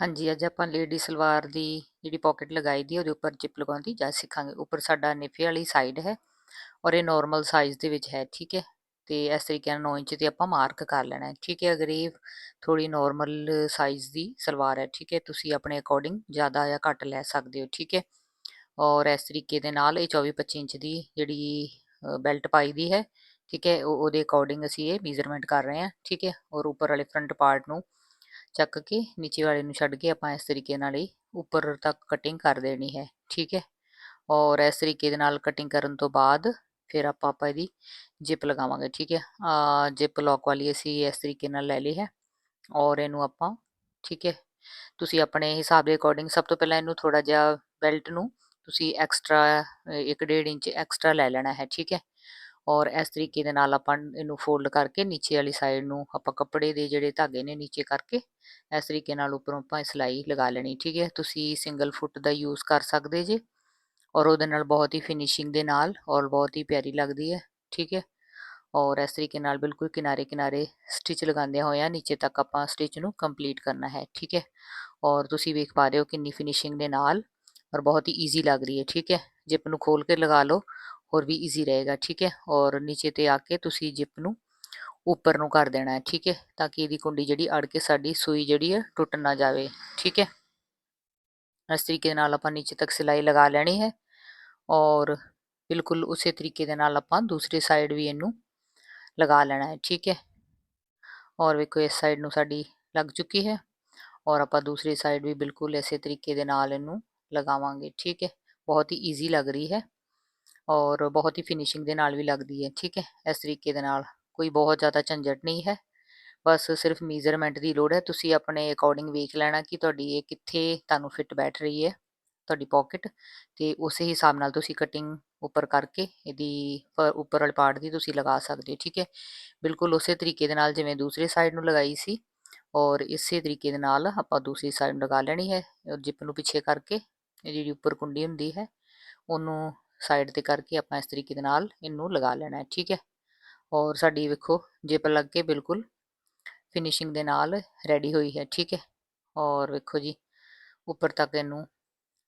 ਹਾਂਜੀ, ਅੱਜ ਆਪਾਂ ਲੇਡੀ ਸਲਵਾਰ ਦੀ ਜਿਹੜੀ ਪਾਕਟ ਲਗਾਈ ਦੀ, ਉਹਦੇ ਉੱਪਰ ਜਿਪ ਲਗਾਉਣ ਦੀ ਜਾ ਸਿੱਖਾਂਗੇ। ਉੱਪਰ ਸਾਡਾ ਨਿਫੇ ਵਾਲੀ ਸਾਈਡ ਹੈ ਔਰ ਇਹ ਨਾਰਮਲ ਸਾਈਜ਼ ਦੇ ਵਿੱਚ ਹੈ, ਠੀਕ ਹੈ? ਤੇ ਇਸ ਤਰੀਕੇ ਨਾਲ 9 ਇੰਚ ਤੇ ਆਪਾਂ ਮਾਰਕ ਕਰ ਲੈਣਾ ਹੈ, ਠੀਕ ਹੈ? ਅਗਰ ਇਹ ਥੋੜੀ ਨਾਰਮਲ ਸਾਈਜ਼ ਦੀ ਸਲਵਾਰ ਹੈ, ਠੀਕ ਹੈ? ਤੁਸੀਂ ਆਪਣੇ ਅਕੋਰਡਿੰਗ ਜ਼ਿਆਦਾ ਜਾਂ ਘੱਟ ਲੈ ਸਕਦੇ ਹੋ, ਠੀਕ ਹੈ? ਔਰ ਇਸ ਤਰੀਕੇ ਦੇ ਨਾਲ ਇਹ 24 25 ਇੰਚ ਦੀ ਜਿਹੜੀ ਬੈਲਟ ਪਾਈ ਦੀ ਹੈ, ਠੀਕ ਹੈ? ਉਹਦੇ ਅਕੋਰਡਿੰਗ ਅਸੀਂ ਇਹ ਮੇਜ਼ਰਮੈਂਟ ਕਰ ਰਹੇ ਹਾਂ, ਠੀਕ ਹੈ? ਔਰ ਉੱਪਰ ਵਾਲੇ ਫਰੰਟ ਪਾਰਟ ਨੂੰ ਚੱਕ ਕੇ ਨੀਚੇ ਵਾਲੇ ਨੂੰ ਛੱਡ ਕੇ ਆਪਾਂ ਇਸ ਤਰੀਕੇ ਨਾਲ ਹੀ ਉੱਪਰ ਤੱਕ ਕਟਿੰਗ ਕਰ ਦੇਣੀ ਹੈ, ਠੀਕ ਹੈ? ਔਰ ਇਸ ਤਰੀਕੇ ਦੇ ਨਾਲ ਕਟਿੰਗ ਕਰਨ ਤੋਂ ਬਾਅਦ ਫਿਰ ਆਪਾਂ ਆਪਾਂ ਇਹਦੀ ਜਿਪ ਲਗਾਵਾਂਗੇ, ਠੀਕ ਹੈ? ਜਿਪ ਲੌਕ ਵਾਲੀ ਅਸੀਂ ਇਸ ਤਰੀਕੇ ਨਾਲ ਲੈ ਲਈ ਹੈ ਔਰ ਇਹਨੂੰ ਆਪਾਂ, ਠੀਕ ਹੈ? ਤੁਸੀਂ ਆਪਣੇ ਹਿਸਾਬ ਦੇ ਅਕੋਰਡਿੰਗ ਸਭ ਤੋਂ ਪਹਿਲਾਂ ਇਹਨੂੰ ਥੋੜਾ ਜਿਹਾ ਬੈਲਟ ਨੂੰ ਤੁਸੀਂ ਐਕਸਟਰਾ 1.5 ਇੰਚ ਐਕਸਟਰਾ ਲੈ ਲੈਣਾ ਹੈ, ਠੀਕ ਹੈ? ਔਰ ਇਸ ਤਰੀਕੇ ਦੇ ਨਾਲ ਆਪਾਂ ਇਹਨੂੰ ਫੋਲਡ ਕਰਕੇ ਨੀਚੇ ਵਾਲੀ ਸਾਈਡ ਨੂੰ ਆਪਾਂ ਕੱਪੜੇ ਦੇ ਜਿਹੜੇ ਧਾਗੇ ਨੇ ਨੀਚੇ ਕਰਕੇ ਇਸ ਤਰੀਕੇ ਨਾਲ ਉੱਪਰੋਂ ਆਪਾਂ ਸਿਲਾਈ ਲਗਾ ਲੈਣੀ, ਠੀਕ ਹੈ? ਤੁਸੀਂ ਸਿੰਗਲ ਫੁੱਟ ਦਾ ਯੂਜ਼ ਕਰ ਸਕਦੇ ਜੇ ਔਰ ਉਹਦੇ ਨਾਲ ਬਹੁਤ ਹੀ ਫਿਨਿਸ਼ਿੰਗ ਦੇ ਨਾਲ ਔਰ ਬਹੁਤ ਹੀ ਪਿਆਰੀ ਲੱਗਦੀ ਹੈ, ਠੀਕ ਹੈ? ਔਰ ਇਸ ਤਰੀਕੇ ਨਾਲ ਬਿਲਕੁਲ ਕਿਨਾਰੇ ਕਿਨਾਰੇ ਸਟਿਚ ਲਗਾਉਂਦੇ ਹੋਇਆ ਨੀਚੇ ਤੱਕ ਆਪਾਂ ਸਟਿਚ ਨੂੰ ਕੰਪਲੀਟ ਕਰਨਾ ਹੈ, ਠੀਕ ਹੈ? ਔਰ ਤੁਸੀਂ ਵੇਖ ਪਾ ਰਹੇ ਹੋ ਕਿੰਨੀ ਫਿਨਿਸ਼ਿੰਗ ਦੇ ਨਾਲ ਔਰ ਬਹੁਤ ਹੀ ਈਜ਼ੀ ਲੱਗ ਰਹੀ ਹੈ, ਠੀਕ ਹੈ? ਜਿਪ ਨੂੰ ਖੋਲ ਕੇ ਲਗਾ ਲਓ ਹੋਰ ਵੀ ਈਜ਼ੀ ਰਹੇਗਾ, ਠੀਕ ਹੈ? ਔਰ ਨੀਚੇ ਤੇ ਆ ਕੇ ਤੁਸੀਂ ਜਿਪ ਨੂੰ ਉੱਪਰ ਨੂੰ ਕਰ ਦੇਣਾ ਹੈ, ਠੀਕ ਹੈ? ਤਾਂ ਕਿ ਇਹਦੀ ਕੁੰਡੀ ਜਿਹੜੀ ਅੜ ਕੇ ਸਾਡੀ ਸੂਈ ਜਿਹੜੀ ਹੈ ਟੁੱਟ ਨਾ ਜਾਵੇ, ਠੀਕ ਹੈ? ਇਸ ਤਰੀਕੇ ਨਾਲ ਆਪਾਂ ਨੀਚੇ ਤੱਕ ਸਿਲਾਈ ਲਗਾ ਲੈਣੀ ਹੈ ਔਰ ਬਿਲਕੁਲ ਉਸੇ ਤਰੀਕੇ ਦੇ ਨਾਲ ਆਪਾਂ ਦੂਸਰੀ ਸਾਈਡ ਵੀ ਇਹਨੂੰ ਲਗਾ ਲੈਣਾ ਹੈ, ਠੀਕ ਹੈ? ਔਰ ਵੇਖੋ, ਇਸ ਸਾਈਡ ਨੂੰ ਸਾਡੀ ਲੱਗ ਚੁੱਕੀ ਹੈ ਔਰ ਆਪਾਂ ਦੂਸਰੀ ਸਾਈਡ ਵੀ ਬਿਲਕੁਲ ਇਸੇ ਤਰੀਕੇ ਦੇ ਨਾਲ ਇਹਨੂੰ ਲਗਾਵਾਂਗੇ, ਠੀਕ ਹੈ? ਬਹੁਤ ਹੀ ਈਜ਼ੀ ਲੱਗ ਰਹੀ ਹੈ ਔਰ ਬਹੁਤ ਹੀ ਫਿਨਿਸ਼ਿੰਗ ਦੇ ਨਾਲ ਵੀ ਲੱਗਦੀ ਹੈ, ਠੀਕ ਹੈ, ਇਸ ਤਰੀਕੇ ਦੇ ਨਾਲ, ਕੋਈ ਬਹੁਤ ਜ਼ਿਆਦਾ ਝੰਜਟ ਨਹੀਂ ਹੈ, ਬਸ ਸਿਰਫ ਮੇਜ਼ਰਮੈਂਟ ਦੀ ਲੋੜ ਹੈ, ਤੁਸੀਂ ਆਪਣੇ ਅਕੋਰਡਿੰਗ ਵੇਖ ਲੈਣਾ ਕਿ ਤੁਹਾਡੀ ਇਹ ਕਿੱਥੇ ਤੁਹਾਨੂੰ ਫਿੱਟ ਬੈਠ ਰਹੀ ਹੈ, ਤੁਹਾਡੀ ਪਾਕਟ ਤੇ ਉਸੇ ਹਿਸਾਬ ਨਾਲ ਤੁਸੀਂ ਕਟਿੰਗ ਉੱਪਰ ਕਰਕੇ ਇਹਦੀ ਉੱਪਰ ਵਾਲੇ ਪਾਰਟ ਦੀ ਤੁਸੀਂ ਲਗਾ ਸਕਦੇ ਹੋ, ਠੀਕ ਹੈ, ਬਿਲਕੁਲ ਉਸੇ ਤਰੀਕੇ ਦੇ ਨਾਲ ਜਿਵੇਂ ਦੂਸਰੀ ਸਾਈਡ ਨੂੰ ਲਗਾਈ ਸੀ, ਔਰ ਇਸੇ ਤਰੀਕੇ ਦੇ ਨਾਲ ਆਪਾਂ ਦੂਸਰੀ ਸਾਈਡ ਨੂੰ ਲਗਾ ਲੈਣੀ ਹੈ ਜਿਪ ਨੂੰ ਪਿੱਛੇ ਕਰਕੇ ਇਹ ਜਿਹੜੀ ਉੱਪਰ ਕੁੰਡੀ ਹੁੰਦੀ ਹੈ, ਉਹਨੂੰ ਸਾਈਡ ਤੇ ਕਰਕੇ ਆਪਾਂ ਇਸ ਤਰੀਕੇ ਦੇ ਨਾਲ ਇਹਨੂੰ ਲਗਾ ਲੈਣਾ ਹੈ, ਠੀਕ ਹੈ? ਔਰ ਸਾਡੀ ਵੇਖੋ ਜਿਪ ਲੱਗ ਕੇ ਬਿਲਕੁਲ ਫਿਨਿਸ਼ਿੰਗ ਦੇ ਨਾਲ ਰੈਡੀ ਹੋਈ ਹੈ, ਠੀਕ ਹੈ? ਔਰ ਵੇਖੋ ਜੀ, ਉੱਪਰ ਤੱਕ ਇਹਨੂੰ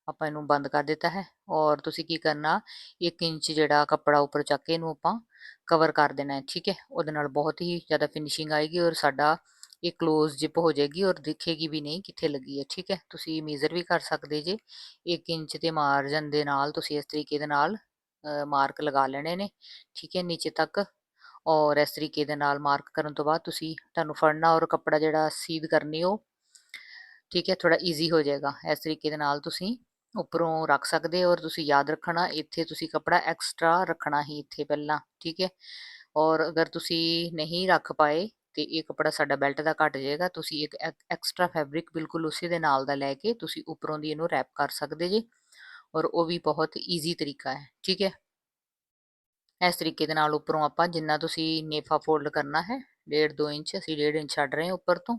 ਆਪਾਂ ਇਹਨੂੰ ਬੰਦ ਕਰ ਦਿੱਤਾ ਹੈ। ਔਰ ਤੁਸੀਂ ਕੀ ਕਰਨਾ 1 ਇੰਚ ਜਿਹੜਾ ਕੱਪੜਾ ਉੱਪਰ ਚੱਕ ਕੇ ਇਹਨੂੰ ਆਪਾਂ ਕਵਰ ਕਰ ਦੇਣਾ ਹੈ, ਠੀਕ ਹੈ? ਉਹਦੇ ਨਾਲ ਬਹੁਤ ਹੀ ਜ਼ਿਆਦਾ ਫਿਨਿਸ਼ਿੰਗ ਆਏਗੀ ਔਰ ਸਾਡਾ ਇਹ ক্লোਜ਼ ਜਿਪ ਹੋ ਜਾਏਗੀ ਔਰ ਦਿਖੇਗੀ ਵੀ ਨਹੀਂ ਕਿੱਥੇ ਲੱਗੀ ਹੈ, ਠੀਕ ਹੈ? ਤੁਸੀਂ ਮੇਜ਼ਰ ਵੀ ਕਰ ਸਕਦੇ ਜੇ 1 ਇੰਚ ਦੇ ਮਾਰਜਨ ਦੇ ਨਾਲ ਤੁਸੀਂ ਇਸ ਤਰੀਕੇ ਦੇ ਨਾਲ ਮਾਰਕ ਲਗਾ ਲੈਣੇ ਨੇ, ਠੀਕ ਹੈ, ਨੀਚੇ ਤੱਕ ਔਰ ਇਸ ਤਰੀਕੇ ਦੇ ਨਾਲ ਮਾਰਕ ਕਰਨ ਤੋਂ ਬਾਅਦ ਤੁਸੀਂ ਤੁਹਾਨੂੰ ਫੜਨਾ ਔਰ ਕੱਪੜਾ ਜਿਹੜਾ ਸੀਧ ਕਰਨੀ ਉਹ, ਠੀਕ ਹੈ ਥੋੜਾ ਈਜ਼ੀ ਹੋ ਜਾਏਗਾ। ਇਸ ਤਰੀਕੇ ਦੇ ਨਾਲ ਤੁਸੀਂ ਉੱਪਰੋਂ ਰੱਖ ਸਕਦੇ ਔਰ ਤੁਸੀਂ ਯਾਦ ਰੱਖਣਾ, ਇੱਥੇ ਤੁਸੀਂ ਕੱਪੜਾ ਐਕਸਟਰਾ ਰੱਖਣਾ ਹੀ ਇੱਥੇ ਪਹਿਲਾਂ, ਠੀਕ ਹੈ? ਔਰ ਅਗਰ ਤੁਸੀਂ ਨਹੀਂ ਰੱਖ ਪਾਏ ਤੇ ਇਹ ਕੱਪੜਾ ਸਾਡਾ ਬੈਲਟ ਦਾ ਘਟ ਜਾਏਗਾ, ਤੁਸੀਂ ਇੱਕ ਐਕਸਟਰਾ ਫੈਬਰਿਕ ਬਿਲਕੁਲ ਉਸੇ ਦੇ ਨਾਲ ਦਾ ਲੈ ਕੇ ਤੁਸੀਂ ਉੱਪਰੋਂ ਦੀ ਇਹਨੂੰ ਰੈਪ ਕਰ ਸਕਦੇ ਜੀ ਔਰ ਉਹ ਵੀ ਬਹੁਤ ਈਜ਼ੀ ਤਰੀਕਾ ਹੈ, ਠੀਕ ਹੈ? ਇਸ ਤਰੀਕੇ ਦੇ ਨਾਲ ਉੱਪਰੋਂ ਆਪਾਂ ਜਿੰਨਾ ਤੁਸੀਂ ਨੇਫਾ ਫੋਲਡ ਕਰਨਾ ਹੈ 1.5 2 ਇੰਚ, ਅਸੀਂ 1.5 ਇੰਚ ਛੱਡ ਰਹੇ ਹਾਂ ਉੱਪਰ ਤੋਂ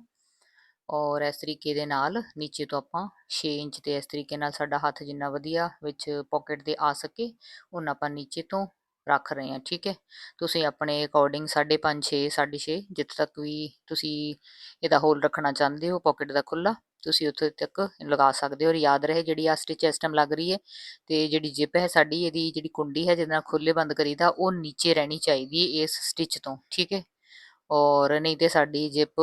ਔਰ ਇਸ ਤਰੀਕੇ ਦੇ ਨਾਲ ਨੀਚੇ ਤੋਂ ਆਪਾਂ 6 ਇੰਚ ਤੇ ਇਸ ਤਰੀਕੇ ਨਾਲ ਸਾਡਾ ਹੱਥ ਜਿੰਨਾ ਵਧੀਆ ਵਿੱਚ ਪਾਕਟ ਦੇ ਆ ਸਕੇ ਉਹਨਾਂ ਆਪਾਂ ਨੀਚੇ ਤੋਂ ਰੱਖ ਰਹੇ ਹਾਂ, ਠੀਕ ਹੈ? ਤੁਸੀਂ ਆਪਣੇ ਅਕੋਰਡਿੰਗ 5.5 6 6.5 ਜਿੱਥੇ ਤੱਕ ਵੀ ਤੁਸੀਂ ਇਹਦਾ ਹੋਲ ਰੱਖਣਾ ਚਾਹੁੰਦੇ ਹੋ ਪਾਕਟ ਦਾ ਖੁੱਲਾ ਤੁਸੀਂ ਉੱਥੇ ਤੱਕ ਲਗਾ ਸਕਦੇ ਹੋ ਔਰ ਯਾਦ ਰਹੇ ਜਿਹੜੀ ਆ ਸਟਿਚ ਇਸ ਟਾਈਮ ਲੱਗ ਰਹੀ ਹੈ ਤੇ ਜਿਹੜੀ ਜਿਪ ਹੈ ਸਾਡੀ, ਇਹਦੀ ਜਿਹੜੀ ਕੁੰਡੀ ਹੈ ਜਿਹਦੇ ਨਾਲ ਖੁੱਲੇ ਬੰਦ ਕਰੀਦਾ ਉਹ ਨੀਚੇ ਰਹਿਣੀ ਚਾਹੀਦੀ ਹੈ ਇਸ ਸਟਿਚ ਤੋਂ, ਠੀਕ ਹੈ? ਔਰ ਨਹੀਂ ਤੇ ਸਾਡੀ ਜਿਪ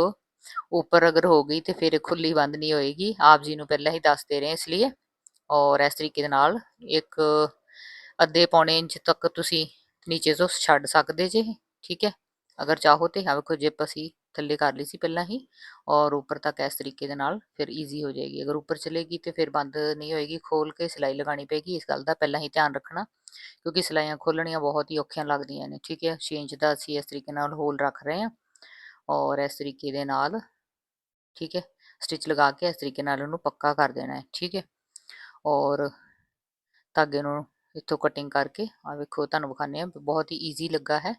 ਉੱਪਰ ਅਗਰ ਹੋ ਗਈ ਤੇ ਫਿਰ ਖੁੱਲੀ ਬੰਦ ਨਹੀਂ ਹੋਏਗੀ, ਆਪ ਜੀ ਨੂੰ ਪਹਿਲਾਂ ਹੀ ਦੱਸ ਦੇ ਰਹੇ ਇਸ ਲਈ ਔਰ ਇਸ ਤਰੀਕੇ ਦੇ ਨਾਲ ਇੱਕ ਅੱਧੇ ਪੌਣੇ ਇੰਚ ਤੱਕ ਤੁਸੀਂ ਨੀਚੇ ਤੋਂ ਛੱਡ ਸਕਦੇ ਜੇ ਠੀਕ ਹੈ? ਅਗਰ ਚਾਹੋ ਤੇ ਹਾਂ ਕੋ ਜਿਪ ਅਸੀਂ ਥੱਲੇ ਕਰ ਲਈ ਸੀ ਪਹਿਲਾਂ ਹੀ, ਔਰ ਉੱਪਰ ਤੱਕ ਇਸ ਤਰੀਕੇ ਦੇ ਨਾਲ ਫਿਰ ਈਜ਼ੀ ਹੋ ਜਾਏਗੀ। ਅਗਰ ਉੱਪਰ ਚਲੇਗੀ ਤੇ ਫਿਰ ਬੰਦ ਨਹੀਂ ਹੋਏਗੀ ਖੋਲ ਕੇ ਸਿਲਾਈ ਲਗਾਣੀ ਪੈਗੀ ਇਸ ਗੱਲ ਦਾ ਪਹਿਲਾਂ ਹੀ ਧਿਆਨ ਰੱਖਣਾ, ਕਿਉਂਕਿ ਸਿਲਾਈਆਂ ਖੋਲਣੀਆਂ ਬਹੁਤ ਹੀ ਔਖੀਆਂ ਲੱਗਦੀਆਂ ਨੇ, ਠੀਕ ਹੈ? 6 ਇੰਚ ਦਾ ਅਸੀਂ ਇਸ ਤਰੀਕੇ ਨਾਲ ਹੋਲ ਰੱਖ ਰਹੇ ਹਾਂ, ਔਰ ਇਸ ਤਰੀਕੇ ਦੇ ਨਾਲ, ਠੀਕ ਹੈ? ਸਟਿਚ ਲਗਾ ਕੇ ਇਸ ਤਰੀਕੇ ਨਾਲ ਉਹਨੂੰ ਪੱਕਾ ਕਰ ਦੇਣਾ ਹੈ, ਠੀਕ ਹੈ? ਔਰ ਧਾਗੇ ਨੂੰ ਇੱਥੋਂ ਕਟਿੰਗ ਕਰਕੇ ਆ ਵੇਖੋ ਤੁਹਾਨੂੰ ਵਿਖਾਣੇ ਆ ਬਹੁਤ ਹੀ ਈਜ਼ੀ ਲੱਗਾ ਹੈ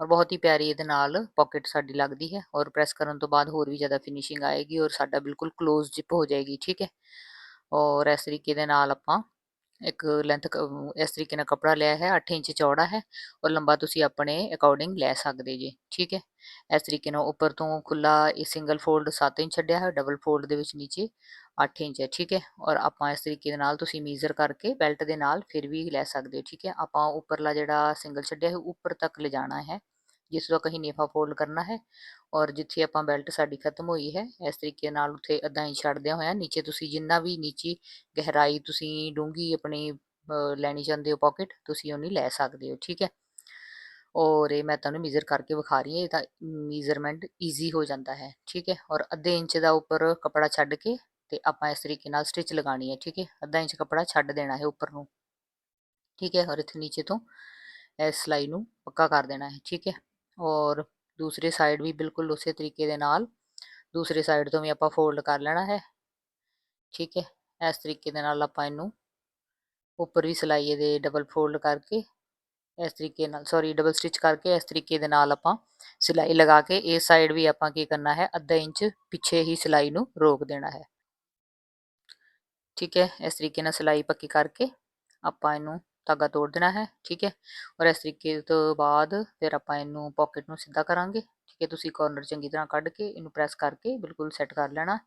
ਔਰ ਬਹੁਤ ਹੀ ਪਿਆਰੀ ਇਹਦੇ ਨਾਲ ਪਾਕਟ ਸਾਡੀ ਲੱਗਦੀ ਹੈ ਔਰ ਪ੍ਰੈਸ ਕਰਨ ਤੋਂ ਬਾਅਦ ਹੋਰ ਵੀ ਜ਼ਿਆਦਾ ਫਿਨਿਸ਼ਿੰਗ ਆਏਗੀ ਔਰ ਸਾਡਾ ਬਿਲਕੁਲ ক্লোਜ਼ ਜਿਪ ਹੋ ਜਾਏਗੀ, ਠੀਕ ਹੈ ਔਰ ਇਸ ਤਰੀਕੇ ਦੇ ਨਾਲ ਆਪਾਂ ਇੱਕ ਲੈਂਥ ਇਸ ਤਰੀਕੇ ਨਾਲ ਕਪੜਾ ਲਿਆ ਹੈ 8 ਇੰਚ ਚੌੜਾ ਹੈ ਔਰ ਲੰਬਾ ਤੁਸੀਂ ਆਪਣੇ ਅਕੋਰਡਿੰਗ ਲੈ ਸਕਦੇ ਜੀ, ਠੀਕ ਹੈ ਇਸ ਤਰੀਕੇ ਨਾਲ ਉੱਪਰ ਤੋਂ ਖੁੱਲਾ ਇਹ ਸਿੰਗਲ ਫੋਲਡ 7 ਇੰਚ ਛੱਡਿਆ ਹੈ ਡਬਲ ਫੋਲਡ ਦੇ ਵਿੱਚ ਨੀਚੇ 8 ਇੰਚ ਹੈ ਠੀਕ ਹੈ? ਔਰ ਆਪਾਂ ਇਸ ਤਰੀਕੇ ਦੇ ਨਾਲ ਤੁਸੀਂ ਮੀਜ਼ਰ ਕਰਕੇ ਬੈਲਟ ਦੇ ਨਾਲ ਫਿਰ ਵੀ ਲੈ ਸਕਦੇ ਹੋ, ਠੀਕ ਹੈ? ਆਪਾਂ ਉੱਪਰਲਾ ਜਿਹੜਾ ਸਿੰਗਲ ਛੱਡਿਆ ਹੈ, ਉੱਪਰ ਤੱਕ ਲਿਜਾਣਾ ਹੈ, ਜਿਸ ਤੋਂ ਕਹੀਂ ਨੇਫਾ ਫੋਲਡ ਕਰਨਾ ਹੈ ਔਰ ਜਿੱਥੇ ਆਪਾਂ ਬੈਲਟ ਸਾਡੀ ਖਤਮ ਹੋਈ ਹੈ, ਇਸ ਤਰੀਕੇ ਨਾਲ ਉੱਥੇ ਅੱਧਾ ਇੰਚ ਛੱਡਦਿਆਂ ਹੋਇਆ, ਨੀਚੇ ਤੁਸੀਂ ਜਿੰਨਾ ਵੀ ਨੀਚੀ ਗਹਿਰਾਈ ਤੁਸੀਂ ਡੂੰਗੀ ਆਪਣੀ ਲੈਣੀ ਚਾਹੁੰਦੇ ਹੋ ਪਾਕਟ ਤੁਸੀਂ ਉਹਨੀ ਲੈ ਸਕਦੇ ਹੋ, ਠੀਕ ਹੈ? ਔਰ ਇਹ ਮੈਂ ਤੁਹਾਨੂੰ ਮੇਜ਼ਰ ਕਰਕੇ ਵਿਖਾ ਰਹੀ ਹਾਂ ਤਾਂ ਮੇਜ਼ਰਮੈਂਟ ਈਜ਼ੀ ਹੋ ਜਾਂਦਾ ਹੈ, ਠੀਕ ਹੈ? ਔਰ ਅੱਧੇ ਇੰਚ ਦਾ ਉੱਪਰ ਕਪੜਾ ਛੱਡ ਕੇ ਤੇ ਆਪਾਂ ਇਸ ਤਰੀਕੇ ਨਾਲ ਸਟਿਚ ਲਗਾਣੀ ਹੈ, ਠੀਕ ਹੈ? ਅੱਧਾ ਇੰਚ ਕੱਪੜਾ ਛੱਡ ਦੇਣਾ ਹੈ ਉੱਪਰ ਨੂੰ। ਠੀਕ ਹੈ? ਔਰ ਇੱਥੇ ਨੀਚੇ ਤੋਂ ਇਸ ਸਲਾਈ ਨੂੰ ਪੱਕਾ ਕਰ ਦੇਣਾ ਹੈ, ਠੀਕ ਹੈ? ਔਰ ਦੂਸਰੇ ਸਾਈਡ ਵੀ ਬਿਲਕੁਲ ਉਸੇ ਤਰੀਕੇ ਦੇ ਨਾਲ, ਦੂਸਰੇ ਸਾਈਡ ਤੋਂ ਵੀ ਆਪਾਂ ਫੋਲਡ ਕਰ ਲੈਣਾ ਹੈ। ਠੀਕ ਹੈ? ਇਸ ਤਰੀਕੇ ਦੇ ਨਾਲ ਆਪਾਂ ਇਹਨੂੰ ਉੱਪਰ ਵੀ ਸਿਲਾਈ ਇਹਦੇ ਡਬਲ ਫੋਲਡ ਕਰਕੇ, ਇਸ ਤਰੀਕੇ ਨਾਲ ਸੌਰੀ ਡਬਲ ਸਟਿਚ ਕਰਕੇ ਇਸ ਤਰੀਕੇ ਦੇ ਨਾਲ ਆਪਾਂ ਸਿਲਾਈ ਲਗਾ ਕੇ, ਇਸ ਸਾਈਡ ਵੀ ਆਪਾਂ ਕੀ ਕਰਨਾ ਹੈ, ਅੱਧਾ ਇੰਚ ਪਿੱਛੇ ਹੀ ਸਿਲਾਈ ਨੂੰ ਰੋਕ ਦੇਣਾ ਹੈ। ਠੀਕ ਹੈ, ਇਸ ਤਰੀਕੇ ਨਾਲ ਸਿਲਾਈ ਪੱਕੀ ਕਰਕੇ ਆਪਾਂ ਇਹਨੂੰ ਧਾਗਾ ਤੋੜ ਦੇਣਾ ਹੈ, ਠੀਕ ਹੈ। ਔਰ ਇਸ ਤਰੀਕੇ ਤੋਂ ਬਾਅਦ ਫਿਰ ਆਪਾਂ ਇਹਨੂੰ ਪਾਕਟ ਨੂੰ ਸਿੱਧਾ ਕਰਾਂਗੇ, ਠੀਕ ਹੈ। ਤੁਸੀਂ ਕਾਰਨਰ ਚੰਗੀ ਤਰ੍ਹਾਂ ਕੱਢ ਕੇ ਇਹਨੂੰ ਪ੍ਰੈਸ ਕਰਕੇ ਬਿਲਕੁਲ ਸੈੱਟ ਕਰ ਲੈਣਾ।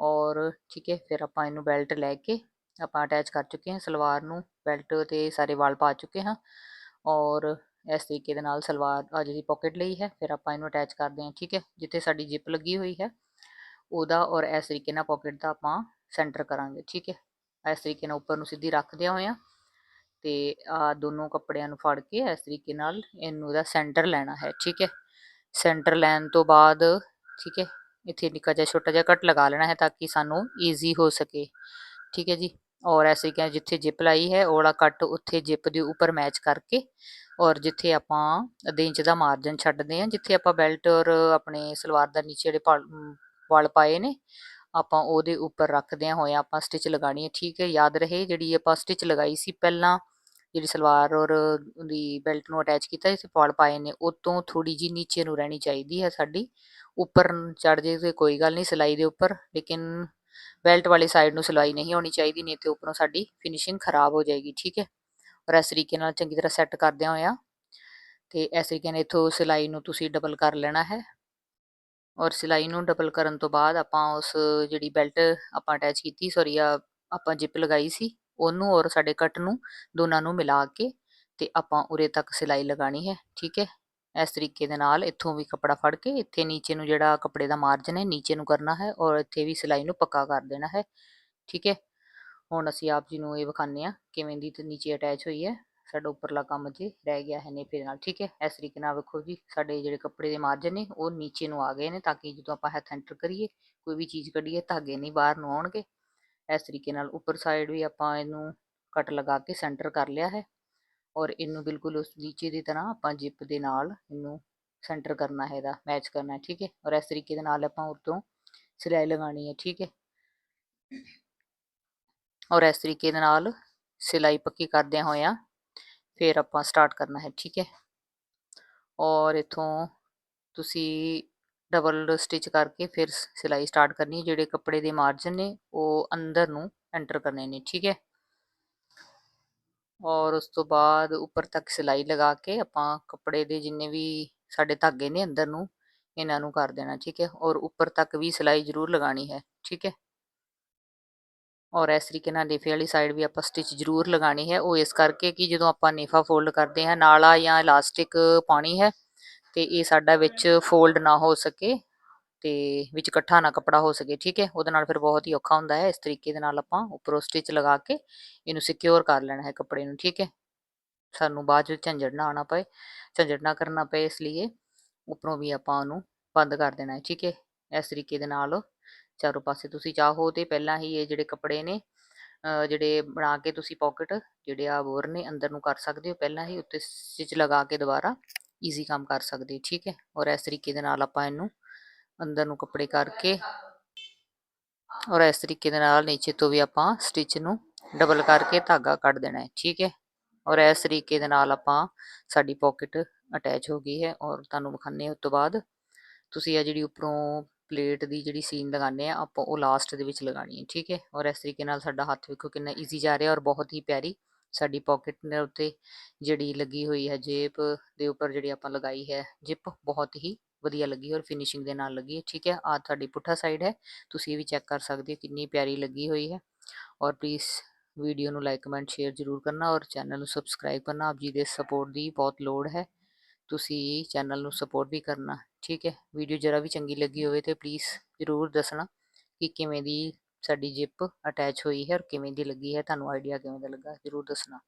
ਔਰ ਠੀਕ ਹੈ, ਫਿਰ ਆਪਾਂ ਇਹਨੂੰ ਬੈਲਟ ਲੈ ਕੇ ਆਪਾਂ ਅਟੈਚ ਕਰ ਚੁੱਕੇ ਹਾਂ, ਸਲਵਾਰ ਨੂੰ ਬੈਲਟ ਤੇ ਸਾਰੇ ਵਾਲ ਪਾ ਚੁੱਕੇ ਹਾਂ। ਔਰ ਇਸ ਤਰੀਕੇ ਦੇ ਨਾਲ ਸਲਵਾਰ ਆ ਜਿਹੜੀ ਪਾਕਟ ਲਈ ਹੈ, ਫਿਰ ਆਪਾਂ ਇਹਨੂੰ ਅਟੈਚ ਕਰਦੇ ਹਾਂ, ਠੀਕ ਹੈ। ਜਿੱਥੇ ਸਾਡੀ ਜਿਪ ਲੱਗੀ ਹੋਈ ਹੈ, ਉਹਦਾ ਔਰ ਇਸ ਤਰੀਕੇ ਨਾਲ ਪਾਕਟ ਦਾ ਆਪਾਂ ਸੈਂਟਰ ਕਰਾਂਗੇ, ਠੀਕ ਹੈ? ਇਸ ਤਰੀਕੇ ਨਾਲ ਉੱਪਰ ਨੂੰ ਸਿੱਧੀ ਰੱਖਦੇ ਹੋਏ ਤੇ ਆ ਦੋਨੋਂ ਕੱਪੜਿਆਂ ਨੂੰ ਫੜ ਕੇ ਇਸ ਤਰੀਕੇ ਨਾਲ ਇਹਨੂੰ ਦਾ ਸੈਂਟਰ ਲੈਣਾ ਹੈ, ਠੀਕ ਹੈ? ਸੈਂਟਰ ਲੈਣ ਤੋਂ ਬਾਅਦ, ਠੀਕ ਹੈ? ਇੱਥੇ ਨਿੱਕਾ ਜਿਹਾ, ਛੋਟਾ ਜਿਹਾ ਕੱਟ ਲਗਾ ਲੈਣਾ ਹੈ ਤਾਂ ਕਿ ਸਾਨੂੰ ਈਜ਼ੀ ਹੋ ਸਕੇ, ਠੀਕ ਹੈ ਜੀ? ਔਰ ਐਸੇ ਕਿ ਜਿੱਥੇ ਜਿਪ ਲਾਈ ਹੈ, ਉਹ ਕੱਟ ਉੱਥੇ ਜਿਪ ਦੇ ਉੱਪਰ ਮੈਚ ਕਰਕੇ ਔਰ ਜਿੱਥੇ ਆਪਾਂ ਅੱਧੇ ਇੰਚ ਦਾ ਮਾਰਜਨ ਛੱਡਦੇ ਹਾਂ, ਜਿੱਥੇ ਆਪਾਂ ਬੈਲਟ ਔਰ ਆਪਣੇ ਸਲਵਾਰ ਦਾ ਨੀਚੇ ਜਿਹੜੇ ਵਲ ਪਾਏ ਨੇ ਆਪਾਂ ਉਹਦੇ ਉੱਪਰ ਰੱਖਦਿਆਂ ਹੋਏ ਆਪਾਂ ਸਟਿਚ ਲਗਾਣੀ ਹੈ, ਠੀਕ ਹੈ, ਯਾਦ ਰਹੇ ਜਿਹੜੀ ਆਪਾਂ ਸਟਿਚ ਲਗਾਈ ਸੀ ਪਹਿਲਾਂ, ਜਿਹੜੀ ਸਲਵਾਰ ਔਰ ਦੀ ਬੈਲਟ ਨੂੰ ਅਟੈਚ ਕੀਤਾ, ਇਸ ਫਾਲ ਪਾਏ ਨੇ ਉਹ ਤੋਂ ਥੋੜੀ ਜੀ ਨੀਚੇ ਨੂੰ ਰਹਿਣੀ ਚਾਹੀਦੀ ਹੈ ਸਾਡੀ, ਉੱਪਰ ਚੜ ਜੇ ਤੇ ਕੋਈ ਗੱਲ ਨਹੀਂ, ਸਿਲਾਈ ਦੇ ਉੱਪਰ, ਲੇਕਿਨ ਬੈਲਟ ਵਾਲੀ ਸਾਈਡ ਨੂੰ ਸਿਲਾਈ ਨਹੀਂ ਹੋਣੀ ਚਾਹੀਦੀ, ਨਹੀਂ ਤੇ ਉੱਪਰੋਂ ਸਾਡੀ ਫਿਨਿਸ਼ਿੰਗ ਖਰਾਬ ਹੋ ਜਾਏਗੀ, ਠੀਕ ਹੈ, ਔਰ ਇਸ ਤਰੀਕੇ ਨਾਲ ਚੰਗੀ ਤਰ੍ਹਾਂ ਸੈੱਟ ਕਰਦਿਆਂ ਹੋਇਆ, ਤੇ ਇਸ ਤਰੀਕੇ ਨਾਲ ਇਥੋਂ ਸਿਲਾਈ ਨੂੰ ਤੁਸੀਂ ਡਬਲ ਕਰ ਲੈਣਾ ਹੈ ਔਰ ਸਿਲਾਈ ਨੂੰ ਡਬਲ ਕਰਨ ਤੋਂ ਬਾਅਦ ਆਪਾਂ ਉਸ ਜਿਹੜੀ ਬੈਲਟ ਆਪਾਂ ਅਟੈਚ ਕੀਤੀ ਸੌਰੀ ਆ ਆਪਾਂ ਜਿਪ ਲਗਾਈ ਸੀ, ਉਹਨੂੰ ਔਰ ਸਾਡੇ ਕੱਟ ਨੂੰ ਦੋਨਾਂ ਨੂੰ ਮਿਲਾ ਕੇ ਤੇ ਆਪਾਂ ਉਰੇ ਤੱਕ ਸਿਲਾਈ ਲਗਾਣੀ ਹੈ, ਠੀਕ ਹੈ? ਇਸ ਤਰੀਕੇ ਦੇ ਨਾਲ ਇੱਥੋਂ ਵੀ ਕੱਪੜਾ ਫੜ ਕੇ ਇੱਥੇ ਨੀਚੇ ਨੂੰ ਜਿਹੜਾ ਕੱਪੜੇ ਦਾ ਮਾਰਜਨ ਹੈ, ਨੀਚੇ ਨੂੰ ਕਰਨਾ ਹੈ ਔਰ ਇੱਥੇ ਵੀ ਸਿਲਾਈ ਨੂੰ ਪੱਕਾ ਕਰ ਦੇਣਾ ਹੈ, ਠੀਕ ਹੈ? ਹੁਣ ਅਸੀਂ ਆਪ ਜੀ ਨੂੰ ਇਹ ਵਿਖਾਣੇ ਆ ਕਿਵੇਂ ਦੀ ਤੇ ਨੀਚੇ ਅਟੈਚ ਹੋਈ ਹੈ। ਸਾਡਾ ਉੱਪਰਲਾ ਕੰਮ ਜੀ ਰਹਿ ਗਿਆ ਹੈ ਨੇਫੇ ਨਾਲ, ਠੀਕ ਹੈ? ਇਸ ਤਰੀਕੇ ਨਾਲ ਵੇਖੋ ਜੀ, ਸਾਡੇ ਜਿਹੜੇ ਕੱਪੜੇ ਦੇ ਮਾਰਜਨ ਨੇ, ਉਹ ਨੀਚੇ ਨੂੰ ਆ ਗਏ ਨੇ ਤਾਂ ਕਿ ਜਦੋਂ ਆਪਾਂ ਹੱਥ ਐਂਟਰ ਕਰੀਏ, ਕੋਈ ਵੀ ਚੀਜ਼ ਕੱਢੀਏ, ਧਾਗੇ ਨਹੀਂ ਬਾਹਰ ਨੂੰ ਆਉਣਗੇ। ਇਸ ਤਰੀਕੇ ਨਾਲ ਉੱਪਰ ਸਾਈਡ ਵੀ ਆਪਾਂ ਇਹਨੂੰ ਕੱਟ ਲਗਾ ਕੇ ਸੈਂਟਰ ਕਰ ਲਿਆ ਹੈ ਔਰ ਇਹਨੂੰ ਬਿਲਕੁਲ ਉਸ ਨੀਚੇ ਦੀ ਤਰ੍ਹਾਂ ਆਪਾਂ ਜਿਪ ਦੇ ਨਾਲ ਇਹਨੂੰ ਸੈਂਟਰ ਕਰਨਾ ਹੈ, ਇਹਦਾ ਮੈਚ ਕਰਨਾ ਠੀਕ ਹੈ? ਔਰ ਇਸ ਤਰੀਕੇ ਦੇ ਨਾਲ ਆਪਾਂ ਉਤੋਂ ਸਿਲਾਈ ਲਗਾਣੀ ਹੈ, ਠੀਕ ਹੈ? ਔਰ ਇਸ ਤਰੀਕੇ ਦੇ ਨਾਲ ਸਿਲਾਈ ਪੱਕੀ ਕਰਦਿਆਂ ਹੋਇਆਂ ਫਿਰ ਆਪਾਂ ਸਟਾਰਟ ਕਰਨਾ ਹੈ, ਠੀਕ ਹੈ। ਔਰ ਇਥੋਂ ਤੁਸੀਂ ਡਬਲ ਸਟਿਚ ਕਰਕੇ ਫਿਰ ਸਿਲਾਈ ਸਟਾਰਟ ਕਰਨੀ ਹੈ, ਜਿਹੜੇ ਕੱਪੜੇ ਦੇ ਮਾਰਜਨ ਨੇ, ਉਹ ਅੰਦਰ ਨੂੰ ਐਂਟਰ ਕਰਨੇ ਨੇ, ਠੀਕ ਹੈ। ਔਰ ਉਸ ਤੋਂ ਬਾਅਦ ਉੱਪਰ ਤੱਕ ਸਿਲਾਈ ਲਗਾ ਕੇ ਆਪਾਂ ਕੱਪੜੇ ਦੇ ਜਿੰਨੇ ਵੀ ਸਾਡੇ ਧਾਗੇ ਨੇ ਅੰਦਰ ਨੂੰ, ਇਹਨਾਂ ਨੂੰ ਕਰ ਦੇਣਾ, ਠੀਕ ਹੈ। ਔਰ ਉੱਪਰ ਤੱਕ ਵੀ ਸਿਲਾਈ ਜ਼ਰੂਰ ਲਗਾਣੀ ਹੈ, ਠੀਕ ਹੈ। ਔਰ ਇਸ ਤਰੀਕੇ ਨਾਲ ਨੇਫੇ ਵਾਲੀ ਸਾਈਡ ਵੀ ਆਪਾਂ ਸਟਿਚ ਜ਼ਰੂਰ ਲਗਾਉਣੀ ਹੈ। ਉਹ ਇਸ ਕਰਕੇ ਕਿ ਜਦੋਂ ਆਪਾਂ ਨੇਫਾ ਫੋਲਡ ਕਰਦੇ ਹਾਂ, ਨਾਲਾ ਜਾਂ ਇਲਾਸਟਿਕ ਪਾਣੀ ਹੈ, ਤੇ ਇਹ ਸਾਡਾ ਵਿੱਚ ਫੋਲਡ ਨਾ ਹੋ ਸਕੇ ਤੇ ਵਿੱਚ ਇਕੱਠਾ ਨਾ ਕਪੜਾ ਹੋ ਸਕੇ, ਠੀਕ ਹੈ? ਉਹਦੇ ਨਾਲ ਫਿਰ ਬਹੁਤ ਹੀ ਔਖਾ ਹੁੰਦਾ ਹੈ। ਇਸ ਤਰੀਕੇ ਦੇ ਨਾਲ ਆਪਾਂ ਉੱਪਰੋਂ ਸਟਿਚ ਲਗਾ ਕੇ ਇਹਨੂੰ ਸਿਕਿਉਰ ਕਰ ਲੈਣਾ ਹੈ ਕੱਪੜੇ ਨੂੰ, ਠੀਕ ਹੈ? ਸਾਨੂੰ ਬਾਅਦ ਵਿੱਚ ਝੰਜੜ ਨਾ ਆਣਾ ਪਏ ਝੰਜੜ ਨਾ ਕਰਨਾ ਪਏ ਇਸ ਲਈ ਉੱਪਰੋਂ ਵੀ ਆਪਾਂ ਉਹਨੂੰ ਬੰਦ ਕਰ ਦੇਣਾ ਹੈ, ਠੀਕ ਹੈ? ਇਸ ਤਰੀਕੇ ਦੇ ਨਾਲ ਚਾਰੋਂ ਪਾਸੇ ਤੁਸੀਂ ਚਾਹੋ ਤੇ ਪਹਿਲਾਂ ਹੀ ਇਹ ਜਿਹੜੇ ਕੱਪੜੇ ਨੇ ਜਿਹੜੇ ਬਣਾ ਕੇ ਤੁਸੀਂ ਪਾਕਟ ਜਿਹੜੇ ਆ ਬੋਰ ਨੇ ਅੰਦਰ ਨੂੰ ਕਰ ਸਕਦੇ ਹੋ, ਪਹਿਲਾਂ ਹੀ ਉੱਤੇ ਸਟਿਚ ਲਗਾ ਕੇ ਦੁਬਾਰਾ ਈਜ਼ੀ ਕੰਮ ਕਰ ਸਕਦੇ ਠੀਕ ਹੈ? ਔਰ ਇਸ ਤਰੀਕੇ ਦੇ ਨਾਲ ਆਪਾਂ ਇਹਨੂੰ ਅੰਦਰ ਨੂੰ ਕੱਪੜੇ ਕਰਕੇ ਔਰ ਇਸ ਤਰੀਕੇ ਦੇ ਨਾਲ ਨੀਚੇ ਤੋਂ ਵੀ ਆਪਾਂ ਸਟਿਚ ਨੂੰ ਡਬਲ ਕਰਕੇ ਧਾਗਾ ਕੱਢ ਦੇਣਾ ਹੈ, ਠੀਕ ਹੈ? ਔਰ ਇਸ ਤਰੀਕੇ ਦੇ ਨਾਲ ਆਪਾਂ ਸਾਡੀ ਪਾਕਟ ਅਟੈਚ ਹੋ ਗਈ ਹੈ, ਔਰ ਤੁਹਾਨੂੰ ਵਿਖਾਣੇ ਉਸ ਤੋਂ ਬਾਅਦ ਤੁਸੀਂ ਆ ਜਿਹੜੀ ਉੱਪਰੋਂ ਪਲੇਟ ਦੀ ਜਿਹੜੀ ਸੀਨ ਲਗਾਉਂਦੇ ਆ ਆਪਾਂ ਉਹ ਲਾਸਟ ਦੇ ਵਿੱਚ ਲਗਾਣੀ ਹੈ, ਠੀਕ ਹੈ? ਔਰ ਇਸ ਤਰੀਕੇ ਨਾਲ ਸਾਡਾ ਹੱਥ ਵੇਖੋ ਕਿੰਨਾ ਈਜ਼ੀ ਜਾ ਰਿਹਾ ਔਰ ਬਹੁਤ ਹੀ ਪਿਆਰੀ ਸਾਡੀ ਪਾਕਟ ਦੇ ਉੱਤੇ ਜਿਹੜੀ ਲੱਗੀ ਹੋਈ ਹੈ ਜੇਬ ਦੇ ਉੱਪਰ ਜਿਹੜੀ ਆਪਾਂ ਲਗਾਈ ਹੈ ਜਿਪ ਬਹੁਤ ਹੀ ਵਧੀਆ ਲੱਗੀ ਔਰ ਫਿਨਿਸ਼ਿੰਗ ਦੇ ਨਾਲ ਲੱਗੀ ਹੈ, ਠੀਕ ਹੈ? ਆ ਤੁਹਾਡੀ ਪੁੱਠਾ ਸਾਈਡ ਹੈ, ਤੁਸੀਂ ਇਹ ਵੀ ਚੈੱਕ ਕਰ ਸਕਦੇ ਹੋ ਕਿੰਨੀ ਪਿਆਰੀ ਲੱਗੀ ਹੋਈ ਹੈ। ਔਰ ਪਲੀਜ਼ ਵੀਡੀਓ ਨੂੰ ਲਾਈਕ ਕਮੈਂਟ ਸ਼ੇਅਰ ਜ਼ਰੂਰ ਕਰਨਾ ਔਰ ਚੈਨਲ ਨੂੰ ਸਬਸਕ੍ਰਾਈਬ ਕਰਨਾ, ਆਪ ਜੀ ਦੇ ਸਪੋਰਟ ਦੀ ਬਹੁਤ ਲੋੜ ਹੈ। ਤੁਸੀਂ ਚੈਨਲ ਨੂੰ ਸਪੋਰਟ ਵੀ ਕਰਨਾ, ਠੀਕ ਹੈ? ਵੀਡੀਓ ਜਰਾ ਵੀ ਚੰਗੀ ਲੱਗੀ ਹੋਵੇ ਤੇ ਪਲੀਜ਼ ਜ਼ਰੂਰ ਦੱਸਣਾ ਕਿ ਕਿਵੇਂ ਦੀ ਸਾਡੀ ਜਿਪ ਅਟੈਚ ਹੋਈ ਹੈ ਔਰ ਕਿਵੇਂ ਦੀ ਲੱਗੀ ਹੈ, ਤੁਹਾਨੂੰ ਆਈਡੀਆ ਕਿਵੇਂ ਦਾ ਲੱਗਾ, ਜ਼ਰੂਰ ਦੱਸਣਾ।